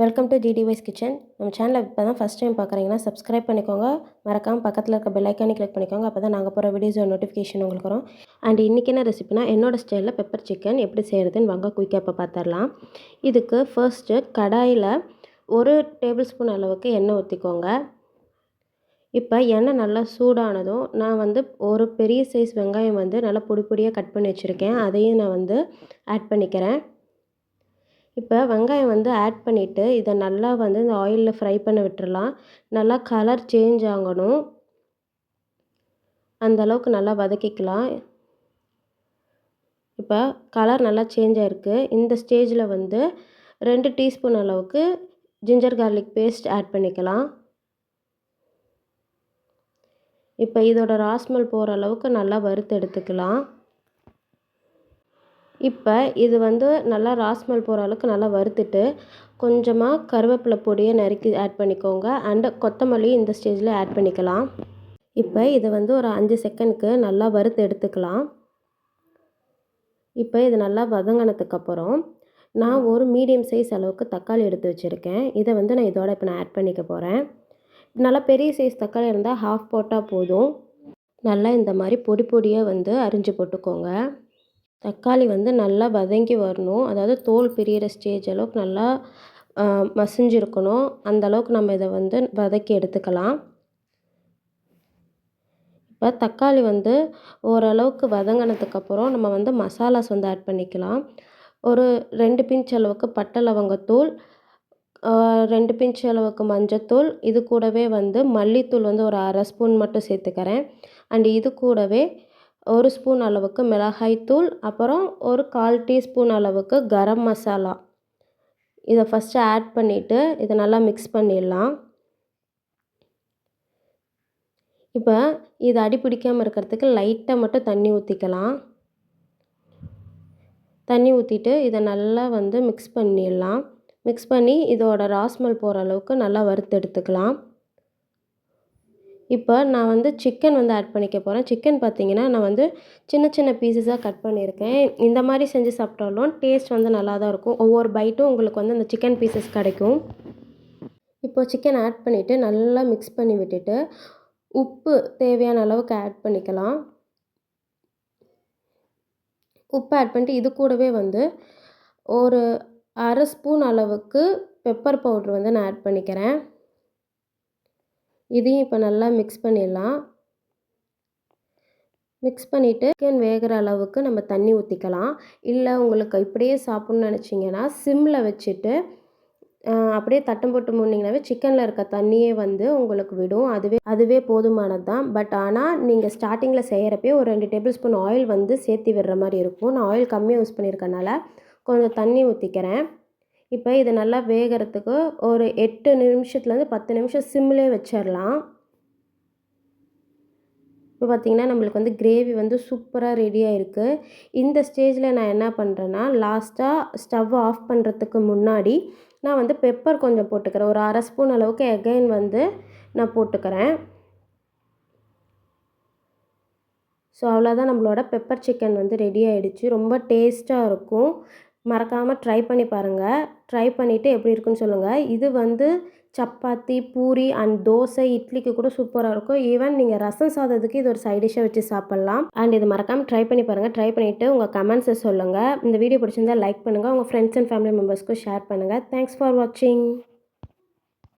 Welcome to டிடிவைஸ் kitchen நம்ம சேனலை இப்போ தான் ஃபஸ்ட் டைம் பார்க்குறீங்கன்னா சப்ஸ்கிரைப் பண்ணிக்கோங்க. மறக்காமல் பக்கத்தில் இருக்க பெல்லைக்கானே கிளிக் பண்ணிக்கோங்க. அப்போ தான் நாங்கள் போகிற வீடியோஸோட நோட்டிஃபிகேஷன் உங்களுக்கு வரும். அண்ட் இன்றைக்கி என்ன ரெசிபினா என்னோட ஸ்டைலில் பெப்பர் சிக்கன் எப்படி செய்கிறதுன்னு வாங்க குயிக்காக இப்போ பார்த்துடலாம் இதுக்கு ஃபர்ஸ்ட்டு கடாயில் ஒரு டேபிள் ஸ்பூன் அளவுக்கு எண்ணெய் ஊற்றிக்கோங்க இப்போ எண்ணெய் நல்லா சூடானதும் நான் வந்து ஒரு பெரிய சைஸ் வெங்காயம் வந்து நல்லா பொடி பொடியாக கட் பண்ணி வச்சுருக்கேன். அதையும் நான் வந்து ஆட் பண்ணிக்கிறேன். இப்போ வெங்காயம் வந்து ஆட் பண்ணிவிட்டு இதை நல்லா வந்து இந்த ஆயிலில் ஃப்ரை பண்ண விட்டுறலாம். நல்லா கலர் சேஞ்ச் ஆகணும். அந்த அளவுக்கு நல்லா வதக்கிக்கலாம். இப்போ கலர் நல்லா சேஞ்ச் ஆகிருக்கு இந்த ஸ்டேஜில் வந்து ரெண்டு டீஸ்பூன் அளவுக்கு ஜிஞ்சர் கார்லிக் பேஸ்ட் ஆட் பண்ணிக்கலாம். இப்போ இதோட ராஸ்மல் போகிற அளவுக்கு நல்லா வறுத்து எடுத்துக்கலாம். இப்போ இது வந்து நல்லா ராஸ்மல் போகிற அளவுக்கு நல்லா வறுத்துட்டு கொஞ்சமாக கருவேப்பிலை பொடியை நறுக்கி ஆட் பண்ணிக்கோங்க. அண்டு கொத்தமல்லி இந்த ஸ்டேஜில் ஆட் பண்ணிக்கலாம். இப்போ இதை வந்து ஒரு அஞ்சு செகண்ட்க்கு நல்லா வறுத்து எடுத்துக்கலாம். இப்போ இது நல்லா வதங்கினதுக்கப்புறம் நான் ஒரு மீடியம் சைஸ் அளவுக்கு தக்காளி எடுத்து வச்சுருக்கேன். இதை வந்து நான் இதோட இப்போ நான் ஆட் பண்ணிக்க போகிறேன் நல்லா பெரிய சைஸ் தக்காளி இருந்தால் ஹாஃப் போட்டால் போதும். நல்லா இந்த மாதிரி பொடி பொடியாக வந்து அரிஞ்சு போட்டுக்கோங்க. தக்காளி வந்து நல்லா வதங்கி வரணும். அதாவது தோல் பிரிகிற ஸ்டேஜ் அளவுக்கு நல்லா மசிஞ்சிருக்கணும். அந்த அளவுக்கு நம்ம இதை வந்து வதக்கி எடுத்துக்கலாம். இப்போ தக்காளி வந்து ஓரளவுக்கு வதங்கினதுக்கப்புறம் நம்ம வந்து மசாலாஸ் வந்து ஆட் பண்ணிக்கலாம். ஒரு ரெண்டு பிஞ்ச் அளவுக்கு பட்டை லவங்கத்தூள் ரெண்டு பிஞ்ச் அளவுக்கு மஞ்சத்தூள் இது கூடவே வந்து மல்லித்தூள் வந்து ஒரு அரை ஸ்பூன் மட்டும் சேர்த்துக்கிறேன். அண்ட் இது கூடவே ஒரு ஸ்பூன் அளவுக்கு மிளகாய்த்தூள் அப்புறம் ஒரு கால் டீஸ்பூன் அளவுக்கு கரம் மசாலா. இதை ஃபஸ்ட்டு ஆட் பண்ணிவிட்டு இதை நல்லா மிக்ஸ் பண்ணிடலாம். இப்போ இது அடி பிடிக்காமல் இருக்கிறதுக்கு லைட்டாக மட்டும் தண்ணி ஊற்றிக்கலாம் தண்ணி ஊற்றிட்டு இதை நல்லா வந்து மிக்ஸ் பண்ணிடலாம். மிக்ஸ் பண்ணி இதோட ராஸ்மல் போகிற அளவுக்கு நல்லா வறுத்து எடுத்துக்கலாம். இப்போ நான் வந்து சிக்கன் வந்து ஆட் பண்ணிக்க போகிறேன் சிக்கன் பார்த்திங்கன்னா நான் வந்து சின்ன சின்ன பீசஸாக கட் பண்ணியிருக்கேன். இந்த மாதிரி செஞ்சு சாப்பிட்டாலும் டேஸ்ட் வந்து நல்லா தான் இருக்கும். ஒவ்வொரு பைட்டும் உங்களுக்கு வந்து அந்த சிக்கன் பீசஸ் கிடைக்கும். இப்போ சிக்கன் ஆட் பண்ணிவிட்டு நல்லா மிக்ஸ் பண்ணி விட்டுட்டு உப்பு தேவையான அளவுக்கு ஆட் பண்ணிக்கலாம். உப்பு ஆட் பண்ணிட்டு இது கூடவே வந்து ஒரு அரை ஸ்பூன் அளவுக்கு பெப்பர் பவுட்ரு வந்து நான் ஆட் பண்ணிக்கிறேன். இதையும் இப்போ நல்லா மிக்ஸ் பண்ணிடலாம். மிக்ஸ் பண்ணிவிட்டு சிக்கன் வேகிற அளவுக்கு நம்ம தண்ணி ஊற்றிக்கலாம் இல்லை உங்களுக்கு இப்படியே சாப்பிட்ணுன்னு நினச்சிங்கன்னா சிம்மில் வச்சுட்டு அப்படியே தட்டம் போட்டு முன்னிங்கனாவே சிக்கனில் இருக்க தண்ணியே வந்து உங்களுக்கு விடும். அதுவே அதுவே போதுமானது தான் பட் ஆனால் நீங்கள் ஸ்டார்டிங்கில் செய்கிறப்பே ஒரு ரெண்டு டேபிள் ஸ்பூன் ஆயில் வந்து சேர்த்து விடுற மாதிரி இருக்கும். நான் ஆயில் கம்மியாக யூஸ் பண்ணியிருக்கனால கொஞ்சம் தண்ணி ஊற்றிக்கிறேன் இப்போ இது நல்லா வேகிறதுக்கு ஒரு எட்டு நிமிஷத்துலேருந்து பத்து நிமிஷம் சிம்மிலே வச்சிடலாம். இப்போ பார்த்திங்கன்னா நம்மளுக்கு வந்து கிரேவி வந்து சூப்பராக ரெடியாக இருக்குது இந்த ஸ்டேஜில் நான் என்ன பண்ணுறேன்னா லாஸ்ட்டாக ஸ்டவ் ஆஃப் பண்ணுறதுக்கு முன்னாடி நான் வந்து பெப்பர் கொஞ்சம் போட்டுக்கிறேன். ஒரு அரை ஸ்பூன் அளவுக்கு எகைன் வந்து நான் போட்டுக்கிறேன். ஸோ அவ்வளோதான் நம்மளோட பெப்பர் சிக்கன் வந்து ரெடி ஆகிடுச்சு ரொம்ப டேஸ்ட்டாக இருக்கும். மறக்காமல் ட்ரை பண்ணி பாருங்கள் ட்ரை பண்ணிவிட்டு எப்படி இருக்குன்னு சொல்லுங்கள் இது வந்து சப்பாத்தி பூரி அண்ட் தோசை இட்லிக்கு கூட சூப்பராக இருக்கும். ஈவன் நீங்கள் ரசம் சாதத்துக்கு இது ஒரு சைட் டிஷ்ஷாக வச்சு சாப்பிட்லாம். அண்ட் இது மறக்காமல் ட்ரை பண்ணி பாருங்கள் ட்ரை பண்ணிவிட்டு உங்கள் கமெண்ட்ஸை சொல்லுங்கள் இந்த வீடியோ பிடிச்சிருந்தால் லைக் பண்ணுங்கள் உங்கள் ஃப்ரெண்ட்ஸ் அண்ட் ஃபேமிலி மெம்பர்ஸ்க்கும் ஷேர் பண்ணுங்கள் தேங்க்ஸ் ஃபார் வாட்சிங்